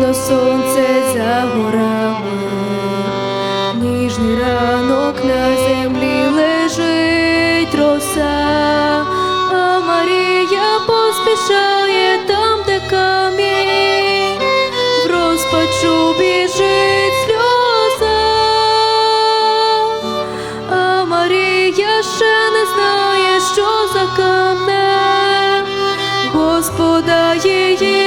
видно сонце за горами, ніжний ранок на землі лежить роса, а Марія поспішає там, де камінь, в розпачу біжить сльоза, а Марія ще не знає, що за камне, Господа її